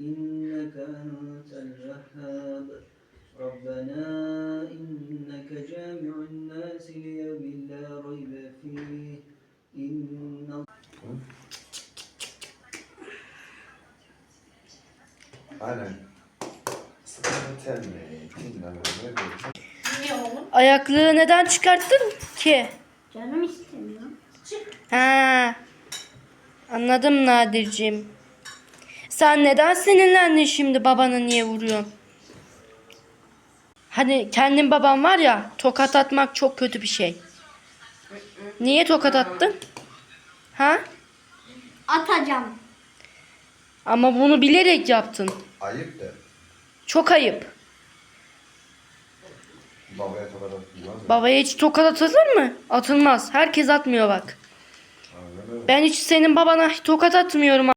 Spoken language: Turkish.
إنك أنت الوهاب ربنا إنك جامع الناس ليوم لا ريب فيه إن Ayaklığı neden çıkarttın ki? Canım istemiyor. Çık. Ha. Anladım Nadir'cim. Sen neden sinirlendin şimdi babanı niye vuruyorsun? Hani kendin baban var ya tokat atmak çok kötü bir şey. Niye tokat attın? Ha? Atacağım. Ama bunu bilerek yaptın. Ayıp da. Çok ayıp. Babaya kadar atmaz. Babaya hiç tokat atılır mı? Atılmaz. Herkes atmıyor bak. Ben hiç senin babana tokat atmıyorum.